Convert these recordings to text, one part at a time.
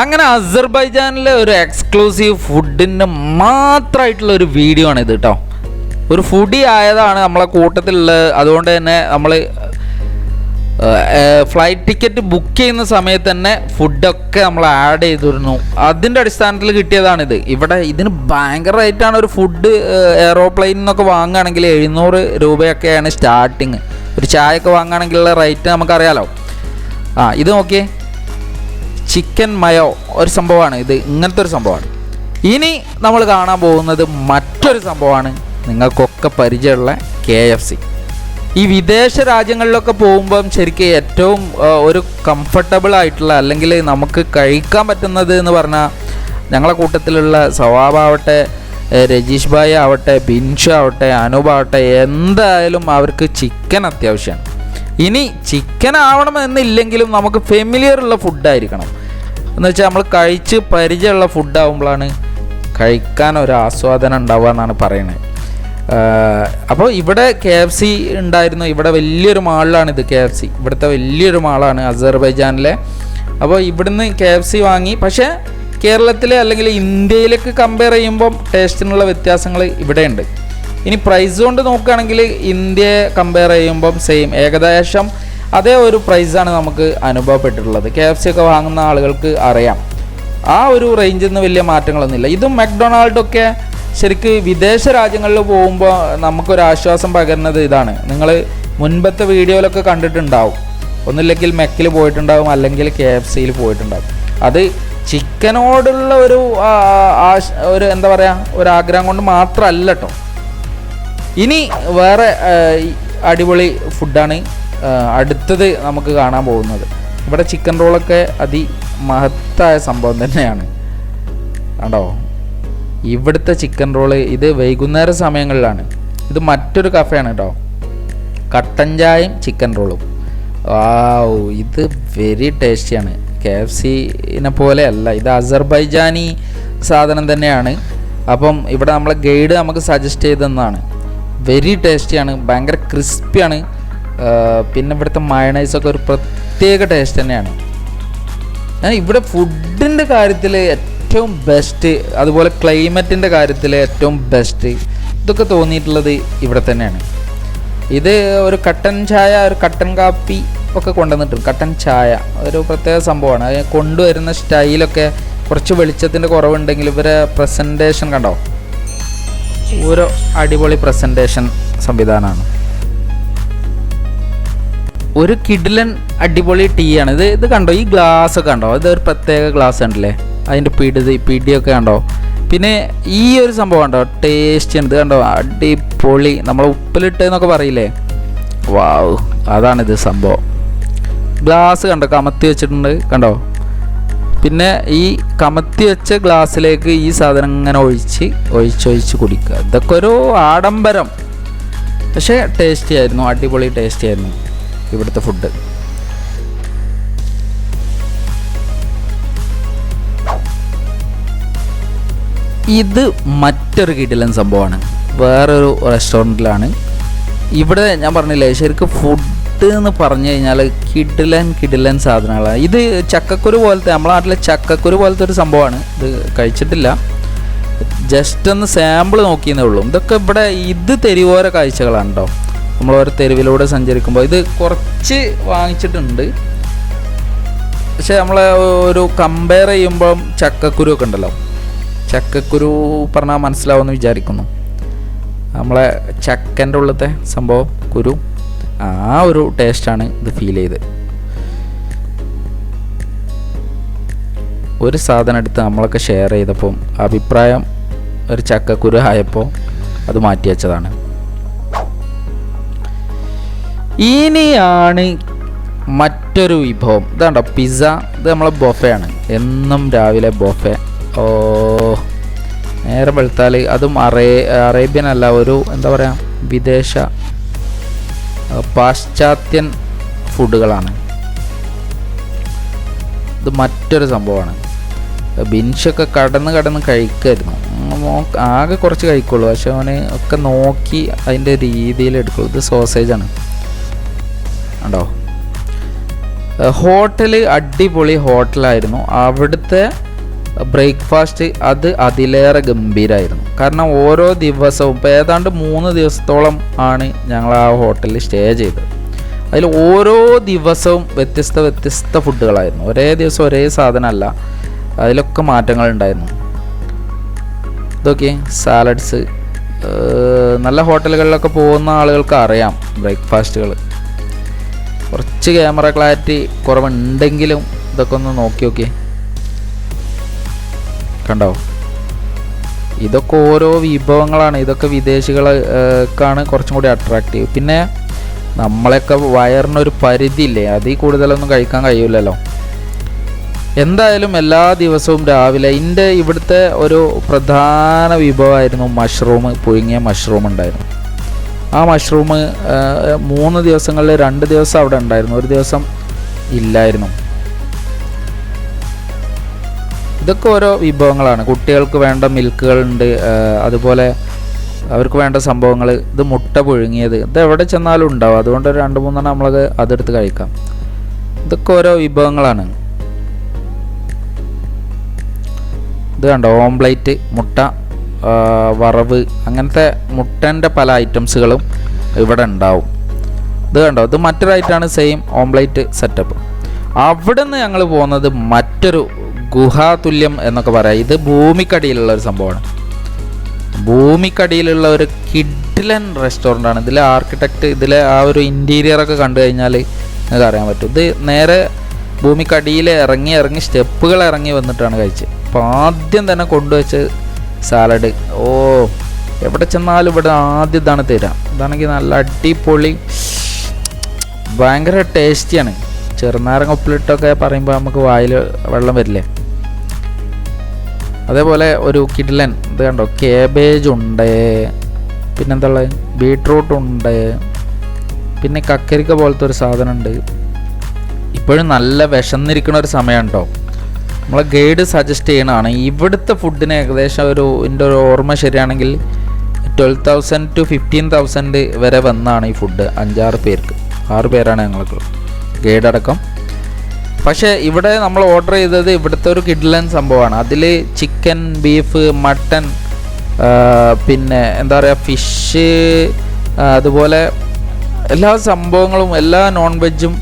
അങ്ങനെ അസർബൈജാനിലെ ഒരു എക്സ്ക്ലൂസീവ് ഫുഡിന് മാത്രമായിട്ടുള്ള ഒരു വീഡിയോ ആണ് ഇത് കേട്ടോ ഒരു ഫുഡി ആയതാണ് നമ്മളെ കൂട്ടത്തിലുള്ള അതുകൊണ്ട് തന്നെ നമ്മൾ ഫ്ലൈറ്റ് ടിക്കറ്റ് ബുക്ക് ചെയ്യുന്ന സമയത്ത് തന്നെ ഫുഡൊക്കെ നമ്മൾ ആഡ് ചെയ്തിരുന്നു. അതിന്റെ അടിസ്ഥാനത്തിൽ കിട്ടിയതാണിത്. ഇവിടെ ഇതിന് ഭയങ്കര റേറ്റാണ് ഒരു ഫുഡ് എയറോപ്ലെയിനിൽ നിന്നൊക്കെ വാങ്ങുകയാണെങ്കിൽ എഴുന്നൂറ് രൂപയൊക്കെയാണ് സ്റ്റാർട്ടിങ് ഒരു ചായയൊക്കെ വാങ്ങുകയാണെങ്കിലുള്ള റേറ്റ് നമുക്കറിയാലോ. ആ ഇത് നോക്കിയേ. ചിക്കൻ മയോ ഒരു സംഭവമാണ്. ഇത് ഇങ്ങനത്തെ ഒരു സംഭവമാണ്. ഇനി നമ്മൾ കാണാൻ പോകുന്നത് മറ്റൊരു സംഭവമാണ്. നിങ്ങൾക്കൊക്കെ പരിചയമുള്ള കെ എഫ് സി. ഈ വിദേശ രാജ്യങ്ങളിലൊക്കെ പോകുമ്പം ശരിക്കും ഏറ്റവും ഒരു കംഫർട്ടബിൾ ആയിട്ടുള്ള അല്ലെങ്കിൽ നമുക്ക് കഴിക്കാൻ പറ്റുന്നത് എന്ന് പറഞ്ഞാൽ ഞങ്ങളെ കൂട്ടത്തിലുള്ള സവാബാവട്ടെ രജീഷ് ഭായ് ആവട്ടെ ബിൻഷു ആവട്ടെ അനൂപ് ആവട്ടെ എന്തായാലും അവർക്ക് ചിക്കൻ അത്യാവശ്യമാണ്. ഇനി ചിക്കൻ ആവണമെന്നില്ലെങ്കിലും നമുക്ക് ഫെമിലിയർ ഉള്ള ഫുഡായിരിക്കണം എന്ന് വെച്ചാൽ നമ്മൾ കഴിച്ച് പരിചയമുള്ള ഫുഡാകുമ്പോഴാണ് കഴിക്കാൻ ഒരു ആസ്വാദനം ഉണ്ടാവുക എന്നാണ് പറയുന്നത് അപ്പോൾ ഇവിടെ കെ എഫ് സി ഉണ്ടായിരുന്നു. ഇവിടെ വലിയൊരു മാളിലാണ് ഇത് കെ എഫ് സി ഇവിടുത്തെ വലിയൊരു മാളാണ് അസർബൈജാനിലെ. അപ്പോൾ ഇവിടുന്ന് കെ എഫ് സി വാങ്ങി. പക്ഷേ കേരളത്തിലെ അല്ലെങ്കിൽ ഇന്ത്യയിലേക്ക് കമ്പയർ ചെയ്യുമ്പം ടേസ്റ്റിനുള്ള വ്യത്യാസങ്ങൾ ഇവിടെയുണ്ട്. ഇനി പ്രൈസ് കൊണ്ട് നോക്കുകയാണെങ്കിൽ ഇന്ത്യയെ കമ്പയർ ചെയ്യുമ്പം സെയിം ഏകദേശം അതേ ഒരു പ്രൈസാണ് നമുക്ക് അനുഭവപ്പെട്ടിട്ടുള്ളത്. കെ എഫ് സി ഒക്കെ വാങ്ങുന്ന ആളുകൾക്ക് അറിയാം. ആ ഒരു റേഞ്ചിൽ നിന്ന് വലിയ മാറ്റങ്ങളൊന്നുമില്ല. ഇതും മക്ഡൊണാൾഡൊക്കെ ശരിക്ക് വിദേശ രാജ്യങ്ങളിൽ പോകുമ്പോൾ നമുക്കൊരു ആശ്വാസം പകരുന്നത് ഇതാണ്. നിങ്ങൾ മുൻപത്തെ വീഡിയോയിലൊക്കെ കണ്ടിട്ടുണ്ടാവും. ഒന്നില്ലെങ്കിൽ മെക്കിൽ പോയിട്ടുണ്ടാവും അല്ലെങ്കിൽ കെ എഫ് സിയിൽ പോയിട്ടുണ്ടാവും. അത് ചിക്കനോടുള്ള ഒരു ഒരു എന്താ പറയുക ഒരു ആഗ്രഹം കൊണ്ട് മാത്രമല്ല കേട്ടോ ഇനി വേറെ അടിപൊളി ഫുഡാണ് അടുത്തത് നമുക്ക് കാണാൻ പോകുന്നത്. ഇവിടെ ചിക്കൻ റോളൊക്കെ അതി മഹത്തായ സംഭവം തന്നെയാണ്. കണ്ടോ? ഇവിടുത്തെ ചിക്കൻ റോൾ ഇത് വൈകുന്നേര സമയങ്ങളിലാണ്. ഇത് മറ്റൊരു കഫേയാണ് കേട്ടോ. കട്ടൻ ചായയും ചിക്കൻ റോളും വാവ് ഇത് വെരി ടേസ്റ്റിയാണ് കെ എഫ് സിനെ പോലെ അല്ല ഇത് അസർബൈജാനി സാധനം തന്നെയാണ്. അപ്പം ഇവിടെ നമ്മളെ ഗൈഡ് നമുക്ക് സജസ്റ്റ് ചെയ്തതെന്നാണ്. വെരി ടേസ്റ്റിയാണ് ഭയങ്കര ക്രിസ്പിയാണ് പിന്നെ ഇവിടുത്തെ മയണൈസൊക്കെ ഒരു പ്രത്യേക ടേസ്റ്റ് തന്നെയാണ്. ഞാൻ ഇവിടെ ഫുഡിന്റെ കാര്യത്തിൽ ഏറ്റവും ബെസ്റ്റ് അതുപോലെ ക്ലൈമറ്റിന്റെ കാര്യത്തിൽ ഏറ്റവും ബെസ്റ്റ് ഇതൊക്കെ തോന്നിയിട്ടുള്ളത് ഇവിടെ തന്നെയാണ്. ഇത് ഒരു കട്ടൻ ചായ ഒരു കട്ടൻ കാപ്പി ഒക്കെ കൊണ്ടുവന്നിട്ടുണ്ട്. കട്ടൻ ചായ ഒരു പ്രത്യേക സംഭവമാണ്. അത് കൊണ്ടുവരുന്ന സ്റ്റൈലൊക്കെ കുറച്ച് വെളിച്ചത്തിന്റെ കുറവുണ്ടെങ്കിൽ ഇവരെ പ്രസന്റേഷൻ കണ്ടോ? ഓരോ അടിപൊളി പ്രസന്റേഷൻ സംവിധാനമാണ്. ഒരു കിഡിലൻ അടിപൊളി ടീ ആണ്. ഇത് ഇത് കണ്ടോ? ഈ ഗ്ലാസ് ഒക്കെ കണ്ടോ? ഇത് ഒരു പ്രത്യേക ഗ്ലാസ് ഉണ്ടല്ലേ അതിന്റെ പിടി പിടിയൊക്കെ കണ്ടോ? പിന്നെ ഈ ഒരു സംഭവം കണ്ടോ? ടേസ്റ്റ് ഇത് കണ്ടോ? അടിപൊളി. നമ്മൾ ഉപ്പിലിട്ട് എന്നൊക്കെ പറയില്ലേ? വാവ് അതാണിത് സംഭവം. ഗ്ലാസ് കണ്ടോ? കമത്തി വെച്ചിട്ടുണ്ട്. കണ്ടോ? പിന്നെ ഈ കമത്തി വെച്ച ഗ്ലാസ്സിലേക്ക് ഈ സാധനം ഇങ്ങനെ ഒഴിച്ച് ഒഴിച്ചൊഴിച്ച് കുടിക്കുക. ഇതൊക്കെ ഒരു ആഡംബരം. പക്ഷേ ടേസ്റ്റി ആയിരുന്നു. അടിപൊളി ടേസ്റ്റി ആയിരുന്നു. ഇവിടുത്തെ ഫുഡ് ഇത് മറ്റൊരു കിടിലൻ സംഭവമാണ്. വേറൊരു റെസ്റ്റോറന്റിലാണ് ഇവിടെ ഞാൻ പറഞ്ഞില്ലേ ശരിക്കും ഫുഡ് എന്ന് പറഞ്ഞു കഴിഞ്ഞാൽ കിടിലൻ കിടിലൻ സാധനങ്ങളാണ്. ഇത് ചക്കക്കുരു പോലത്തെ നമ്മളെ നാട്ടിലെ ചക്കക്കുരു പോലത്തെ ഒരു സംഭവമാണ്. ഇത് കഴിച്ചിട്ടില്ല. ജസ്റ്റ് ഒന്ന് സാമ്പിൾ നോക്കിയെന്നേ ഉള്ളൂ. ഇതൊക്കെ ഇവിടെ ഇത് തെരുവോര കാഴ്ചകളാണ് കേട്ടോ നമ്മൾ ഓരോ തെരുവിലൂടെ സഞ്ചരിക്കുമ്പോൾ ഇത് കുറച്ച് വാങ്ങിച്ചിട്ടുണ്ട്. പക്ഷെ നമ്മൾ ഒരു കമ്പയർ ചെയ്യുമ്പം ചക്കക്കുരു ഒക്കെ ഉണ്ടല്ലോ. ചക്കക്കുരു പറഞ്ഞാൽ മനസ്സിലാവുമെന്ന് വിചാരിക്കുന്നു. നമ്മളെ ചക്കന്റെ ഉള്ളത്തെ സംഭവം കുരു. ആ ഒരു ടേസ്റ്റാണ് ഇത് ഫീൽ ചെയ്ത് ഒരു സാധനം എടുത്ത് നമ്മളൊക്കെ ഷെയർ ചെയ്തപ്പം അഭിപ്രായം ഒരു ചക്കക്കുരു ആയപ്പോൾ അത് മാറ്റി വെച്ചതാണ്. ഇനിയാണ് മറ്റൊരു വിഭവം. ഇതാണ്ടോ പിസ്സ ഇത് നമ്മളെ ബൊഫയാണ് എന്നും രാവിലെ ബൊഫെ ഓ നേരെ വെളുത്താൽ അതും അറേ അറേബ്യൻ അല്ല ഒരു എന്താ പറയുക വിദേശ പാശ്ചാത്യൻ ഫുഡുകളാണ് ഇത് മറ്റൊരു സംഭവമാണ്. ബിൻഷൊക്കെ കടന്ന് കടന്ന് കഴിക്കായിരുന്നു. ആകെ കുറച്ച് കഴിക്കുള്ളൂ. പക്ഷെ അവന് ഒക്കെ നോക്കി അതിന്റെ രീതിയിൽ എടുക്കുള്ളൂ. ഇത് സോസേജാണ് ഉണ്ടോ? ഹോട്ടൽ അടിപൊളി ഹോട്ടലായിരുന്നു. അവിടുത്തെ ബ്രേക്ക്ഫാസ്റ്റ് അത് അതിലേറെ ഗംഭീരമായിരുന്നു കാരണം ഓരോ ദിവസവും ഇപ്പോൾ ഏതാണ്ട് മൂന്ന് ദിവസത്തോളം ആണ് ഞങ്ങൾ ആ ഹോട്ടലിൽ സ്റ്റേ ചെയ്തത്. അതിൽ ഓരോ ദിവസവും വ്യത്യസ്ത വ്യത്യസ്ത ഫുഡുകളായിരുന്നു. ഒരേ ദിവസം ഒരേ സാധനമല്ല അതിലൊക്കെ മാറ്റങ്ങൾ ഉണ്ടായിരുന്നു. ഇതൊക്കെ സാലഡ്സ് നല്ല ഹോട്ടലുകളിലൊക്കെ പോകുന്ന ആളുകൾക്ക് അറിയാം ബ്രേക്ക്ഫാസ്റ്റുകൾ. കുറച്ച് ക്യാമറ ക്ലാരിറ്റി കുറവുണ്ടെങ്കിലും ഇതൊക്കെ ഒന്ന് നോക്കി നോക്കിയേ കണ്ടോ? ഇതൊക്കെ ഓരോ വിഭവങ്ങളാണ്. ഇതൊക്കെ വിദേശികൾക്കാണ് കുറച്ചും കൂടി അട്രാക്റ്റീവ് പിന്നെ നമ്മളെയൊക്കെ വയറിനൊരു പരിധിയില്ലേ? അതിൽ കൂടുതലൊന്നും കഴിക്കാൻ കഴിയില്ലല്ലോ എന്തായാലും എല്ലാ ദിവസവും രാവിലെ എന്റെ ഇവിടുത്തെ ഒരു പ്രധാന വിഭവമായിരുന്നു മഷ്റൂം പുഴുങ്ങിയ മഷ്റൂം ഉണ്ടായിരുന്നു. ആ മഷ്റൂം മൂന്ന് ദിവസങ്ങളിൽ രണ്ട് ദിവസം അവിടെ ഉണ്ടായിരുന്നു. ഒരു ദിവസം ഇല്ലായിരുന്നു. ഇതൊക്കെ ഓരോ വിഭവങ്ങളാണ്. കുട്ടികൾക്ക് വേണ്ട മിൽക്കുകളുണ്ട് അതുപോലെ അവർക്ക് വേണ്ട സംഭവങ്ങൾ ഇത് മുട്ട പുഴുങ്ങിയത്. ഇത് എവിടെ ചെന്നാലും ഉണ്ടാവും. അതുകൊണ്ട് രണ്ട് മൂന്നെണ്ണം നമ്മളത് അതെടുത്ത് കഴിക്കാം. ഇതൊക്കെ ഓരോ വിഭവങ്ങളാണ്. ഇത് കണ്ടോ? ഓംപ്ലേറ്റ് മുട്ട വറവ് അങ്ങനത്തെ മുട്ടന്റെ പല ഐറ്റംസുകളും ഇവിടെ ഉണ്ടാവും. ഇത് കണ്ടോ? ഇത് മറ്റൊരായിട്ടാണ് സെയിം ഓംപ്ലേറ്റ് സെറ്റപ്പ് അവിടെ നിന്ന് ഞങ്ങൾ പോകുന്നത് മറ്റൊരു ഗുഹാതുല്യം എന്നൊക്കെ പറയാം. ഇത് ഭൂമിക്കടിയിലുള്ള ഒരു സംഭവമാണ്. ഭൂമിക്കടിയിലുള്ള ഒരു കിഡ്ലൻ റെസ്റ്റോറന്റ് ആണ്. ഇതിലെ ആർക്കിടെക്റ്റ് ഇതിലെ ആ ഒരു ഇന്റീരിയർ ഒക്കെ കണ്ടു കഴിഞ്ഞാൽ നിങ്ങൾക്ക് അറിയാൻ പറ്റും. ഇത് നേരെ ഭൂമിക്കടിയിൽ ഇറങ്ങി ഇറങ്ങി സ്റ്റെപ്പുകൾ ഇറങ്ങി വന്നിട്ടാണ് കഴിച്ചത്. അപ്പോൾ ആദ്യം തന്നെ കൊണ്ടുവച്ച് സാലഡ് ഓ എവിടെ ചെന്നാലും ഇവിടെ ആദ്യം ഇതാണ് തരാം. ഇതാണെങ്കിൽ നല്ല അടിപൊളി ഭയങ്കര ടേസ്റ്റിയാണ്. ചെറുനാരങ്ങ ഉപ്പിലിട്ടൊക്കെ പറയുമ്പോൾ നമുക്ക് വായിൽ വെള്ളം വരില്ലേ? അതേപോലെ ഒരു കിഡ്ലൻ ഇത് കണ്ടോ? കേബേജ് ഉണ്ട് പിന്നെന്താ ബീട്രൂട്ട് ഉണ്ട് പിന്നെ കക്കരിക്ക പോലത്തെ ഒരു സാധനം ഉണ്ട് ഇപ്പോഴും നല്ല വിശന്നിരിക്കുന്ന ഒരു സമയം കേട്ടോ നമ്മളെ ഗൈഡ് സജസ്റ്റ് ചെയ്യണതാണ്. ഇവിടുത്തെ ഫുഡിന് ഏകദേശം ഒരു എന്റെ ഒരു ഓർമ്മ ശരിയാണെങ്കിൽ twelve thousand to fifteen thousand വരെ വന്നാണ് ഈ ഫുഡ് അഞ്ചാറ് പേർക്ക്. ആറ് പേരാണ് ഞങ്ങൾക്ക് ഗൈഡ് അടക്കം. പക്ഷേ ഇവിടെ നമ്മൾ ഓർഡർ ചെയ്തത് ഇവിടുത്തെ ഒരു കിഡ്ലൻ സംഭവമാണ്. അതിൽ ചിക്കൻ ബീഫ് മട്ടൺ പിന്നെ എന്താ പറയുക ഫിഷ് അതുപോലെ എല്ലാ സംഭവങ്ങളും എല്ലാ നോൺ വെജും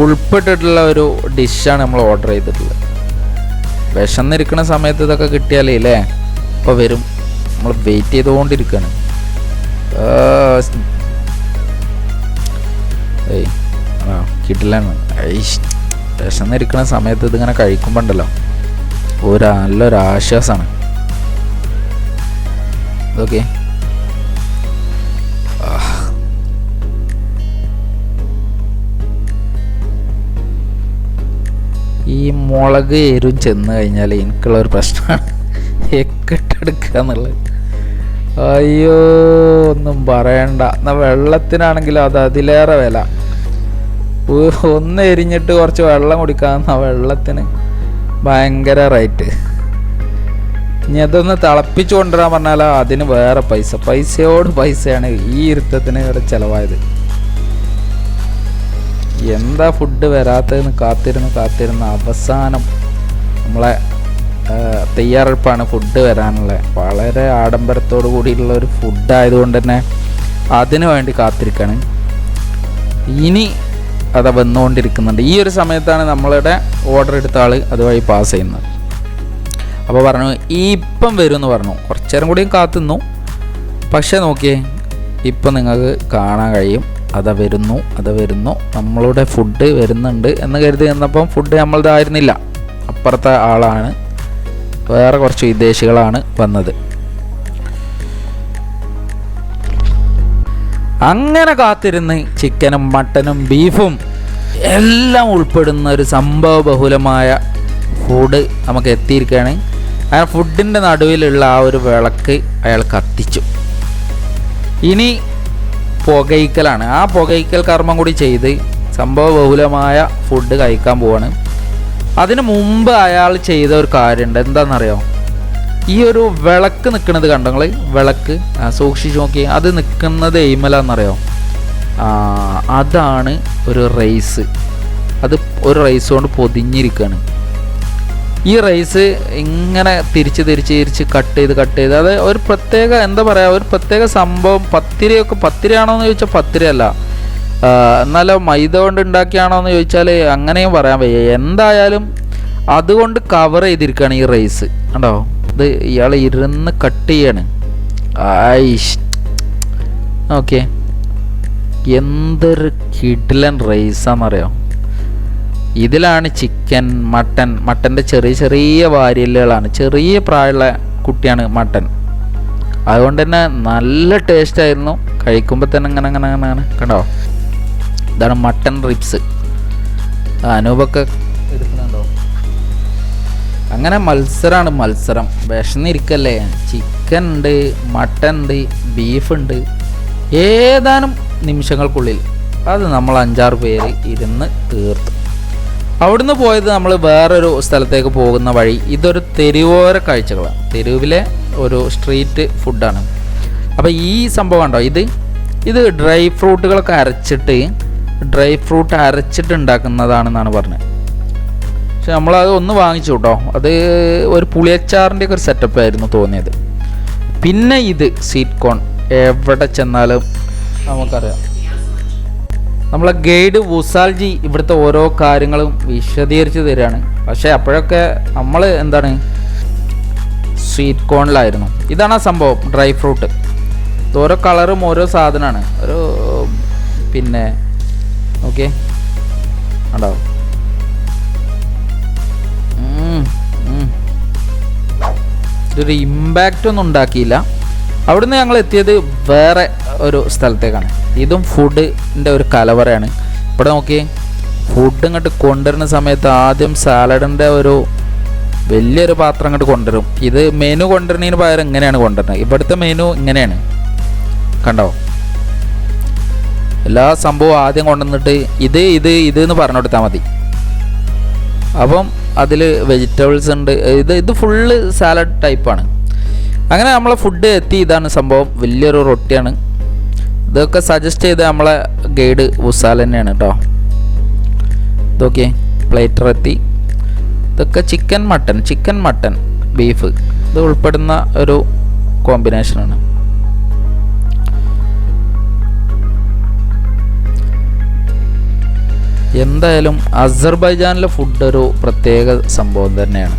ഉൾപ്പെട്ടിട്ടുള്ള ഒരു ഡിഷാണ് നമ്മൾ ഓർഡർ ചെയ്തിട്ടുള്ളത്. വിശന്നിരിക്കുന്ന സമയത്ത് ഇതൊക്കെ കിട്ടിയാലേ അല്ലേ ഇപ്പോൾ വരും. നമ്മൾ വെയിറ്റ് ചെയ്തുകൊണ്ടിരിക്കുകയാണ് ഏയ് ആ കിട്ടില്ലാണ് വിശന്നിരിക്കുന്ന സമയത്ത് ഇതിങ്ങനെ കഴിക്കുമ്പോൾ ഉണ്ടല്ലോ ഒരു നല്ലൊരു ആശ്വാസമാണ് ഇതൊക്കെ ഈ മുളക് എരും ചെന്ന് കഴിഞ്ഞാൽ എനിക്കുള്ള ഒരു പ്രശ്നമാണ്. എക്കെട്ടെടുക്കുക എന്നുള്ളത് അയ്യോ ഒന്നും പറയണ്ട. എന്നാ വെള്ളത്തിനാണെങ്കിലും അത് അതിലേറെ വില. ഒന്ന് എരിഞ്ഞിട്ട് കുറച്ച് വെള്ളം കുടിക്കാവുന്ന വെള്ളത്തിന് ഭയങ്കര റേറ്റ്. ഇനി അതൊന്ന് തിളപ്പിച്ചു കൊണ്ടുവരാൻ പറഞ്ഞാൽ അതിന് വേറെ പൈസ. പൈസയോട് പൈസയാണ് ഈ ഇരുത്തത്തിന് ഇവിടെ ചിലവായത്. എന്താ ഫുഡ് വരാത്തതെന്ന് കാത്തിരുന്ന് കാത്തിരുന്ന് അവസാനം നമ്മളെ തയ്യാറെടുപ്പാണ് ഫുഡ് വരാനുള്ളത്. വളരെ ആഡംബരത്തോടു കൂടിയുള്ള ഒരു ഫുഡ് ആയതുകൊണ്ട് തന്നെ അതിനു വേണ്ടി കാത്തിരിക്കുകയാണ് ഇനി അത് വന്നുകൊണ്ടിരിക്കുന്നുണ്ട്. ഈ ഒരു സമയത്താണ് നമ്മളുടെ ഓർഡർ എടുത്ത ആൾ അതുവഴി പാസ് ചെയ്യുന്നത്. അപ്പോൾ പറഞ്ഞു ഈ ഇപ്പം വരും എന്ന് പറഞ്ഞു. കുറച്ചേരം കൂടിയും കാത്തുന്നു പക്ഷേ നോക്കിയേ ഇപ്പം നിങ്ങൾക്ക് കാണാൻ കഴിയും. അതാ വരുന്നു അതാ വരുന്നു. നമ്മളുടെ ഫുഡ് വരുന്നുണ്ട് എന്ന് കരുതി നിന്നപ്പം ഫുഡ് നമ്മളതായിരുന്നില്ല. അപ്പുറത്തെ ആളാണ്. വേറെ കുറച്ച് വിദേശികളാണ് വന്നത്. അങ്ങനെ കാത്തിരുന്ന് ചിക്കനും മട്ടനും ബീഫും എല്ലാം ഉൾപ്പെടുന്ന ഒരു സംഭവ ബഹുലമായ ഫുഡ് നമുക്ക് എത്തിയിരിക്കുകയാണ്. ആ ഫുഡിന്റെ നടുവിലുള്ള ആ ഒരു വിളക്ക് അയാൾ കത്തിച്ചു. ഇനി പുകയിക്കലാണ്. ആ പുകയിക്കൽ കർമ്മം കൂടി ചെയ്ത് സംഭവ ബഹുലമായ ഫുഡ് കഴിക്കാൻ പോവാണ്. അതിനു മുമ്പ് അയാൾ ചെയ്ത ഒരു കാര്യമുണ്ട്. എന്താണെന്നറിയോ? ഈ ഒരു വിളക്ക് നിൽക്കുന്നത് കണ്ടോ നിങ്ങൾ വിളക്ക്. സൂക്ഷിച്ച് നോക്കി. അത് നിൽക്കുന്നത് എയ്മലാന്നറിയോ? ആ, അതാണ് ഒരു റൈസ്. അത് ഒരു റൈസ് കൊണ്ട് പൊതിഞ്ഞിരിക്കുകയാണ് ഈ റൈസ് ഇങ്ങനെ തിരിച്ച് തിരിച്ച് തിരിച്ച് കട്ട് ചെയ്ത് കട്ട് ചെയ്ത് അത് ഒരു പ്രത്യേക എന്താ പറയുക ഒരു പ്രത്യേക സംഭവം. പത്തിരിയൊക്കെ പത്തിരിയാണോ എന്ന് ചോദിച്ചാൽ പത്തിരി അല്ല ആ, എന്നാലോ മൈദ കൊണ്ട് ഉണ്ടാക്കിയാണോ എന്ന് ചോദിച്ചാൽ അങ്ങനെയും പറയാൻ വയ്യ. എന്തായാലും അതുകൊണ്ട് കവർ ചെയ്തിരിക്കുകയാണ് ഈ റൈസ് കണ്ടോ? ഇത് ഇയാൾ ഇരുന്ന് കട്ട് ചെയ്യാണ്. ആയിഷ്. ഓക്കെ എന്തൊരു കിഡിലൻ റൈസാന്നറിയോ ഇതിലാണ് ചിക്കൻ മട്ടൻ. മട്ടന്റെ ചെറിയ ചെറിയ വാരിയലുകളാണ് ചെറിയ പ്രായമുള്ള കുട്ടിയാണ് മട്ടൻ. അതുകൊണ്ട് തന്നെ നല്ല ടേസ്റ്റ് ആയിരുന്നു. കഴിക്കുമ്പോൾ തന്നെ അങ്ങനെ അങ്ങനെ അങ്ങനെ അങ്ങനെ. കണ്ടോ? ഇതാണ് മട്ടൻ റിപ്സ് അനൂപൊക്കെ എടുക്കുന്നുണ്ടോ? അങ്ങനെ മത്സരമാണ് മത്സരം. വിഷന്നിരിക്കല്ലേ? ചിക്കൻ ഉണ്ട് മട്ടൻ ഉണ്ട് ബീഫ് ഉണ്ട്. ഏതാനും നിമിഷങ്ങൾക്കുള്ളിൽ അത് നമ്മൾ അഞ്ചാറ് പേര് ഇരുന്ന് തീർത്തു. അവിടുന്ന് പോയത് നമ്മൾ വേറൊരു സ്ഥലത്തേക്ക് പോകുന്ന വഴി ഇതൊരു തെരുവോര കാഴ്ചകളാണ്. തെരുവിലെ ഒരു സ്ട്രീറ്റ് ഫുഡാണ്. അപ്പോൾ ഈ സംഭവം ഉണ്ടോ ഇത് ഇത് ഡ്രൈ ഫ്രൂട്ടുകളൊക്കെ അരച്ചിട്ട് ഡ്രൈ ഫ്രൂട്ട് അരച്ചിട്ട് ഉണ്ടാക്കുന്നതാണെന്നാണ് പറഞ്ഞത്. പക്ഷെ നമ്മളത് ഒന്ന് വാങ്ങിച്ചു കേട്ടോ. അത് ഒരു പുളിയച്ചാറിന്റെ ഒരു സെറ്റപ്പ് ആയിരുന്നു തോന്നിയത്. പിന്നെ ഇത് സീറ്റ് കോൺ എവിടെ ചെന്നാലും നമുക്കറിയാം. നമ്മളെ ഗൈഡ് വുസാൽജി ഇവിടുത്തെ ഓരോ കാര്യങ്ങളും വിശദീകരിച്ച് തരികയാണ്. പക്ഷേ അപ്പോഴൊക്കെ നമ്മൾ എന്താണ്? സ്വീറ്റ് കോണിലായിരുന്നു. ഇതാണ് ആ സംഭവം ഡ്രൈ ഫ്രൂട്ട്. ഓരോ കളറും ഓരോ സാധനമാണ്. ഒരു പിന്നെ ഓക്കെ. ഉണ്ടാവും. ഇതൊരു ഇമ്പാക്റ്റ് ഒന്നും ഉണ്ടാക്കിയില്ല. അവിടുന്ന് ഞങ്ങൾ എത്തിയത് വേറെ ഒരു സ്ഥലത്തേക്കാണ്. ഇതും ഫുഡിന്റെ ഒരു കലവറയാണ്. ഇവിടെ നോക്കിയേ ഫുഡ് ഇങ്ങോട്ട് കൊണ്ടുവരുന്ന സമയത്ത് ആദ്യം സാലഡിന്റെ ഒരു വലിയൊരു പാത്രം അങ്ങോട്ട് കൊണ്ടുവരും. ഇത് മെനു കൊണ്ടുവരുന്നതിന് പകരം ഇങ്ങനെയാണ് കൊണ്ടുവരുന്നത്. ഇവിടുത്തെ മെനു ഇങ്ങനെയാണ്. കണ്ടോ? എല്ലാ സംഭവവും ആദ്യം കൊണ്ടുവന്നിട്ട് ഇത് ഇത് ഇത് എന്ന് പറഞ്ഞു കൊടുത്താൽ മതി. അപ്പം അതിൽ വെജിറ്റബിൾസ് ഉണ്ട്. ഇത് ഇത് ഫുള്ള് സാലഡ് ടൈപ്പാണ് അങ്ങനെ നമ്മളെ ഫുഡ് എത്തി. ഇതാണ് സംഭവം. വലിയൊരു റൊട്ടിയാണ്. ഇതൊക്കെ സജസ്റ്റ് ചെയ്ത് നമ്മളെ ഗൈഡ് ഉസാൽ തന്നെയാണ് കേട്ടോ ഇതൊക്കെ പ്ലേറ്റർ എത്തി. ഇതൊക്കെ chicken mutton chicken mutton beef ഇത് ഉൾപ്പെടുന്ന ഒരു കോമ്പിനേഷനാണ് എന്തായാലും അസർബൈജാനിലെ ഫുഡ് ഒരു പ്രത്യേക സംഭവം തന്നെയാണ്.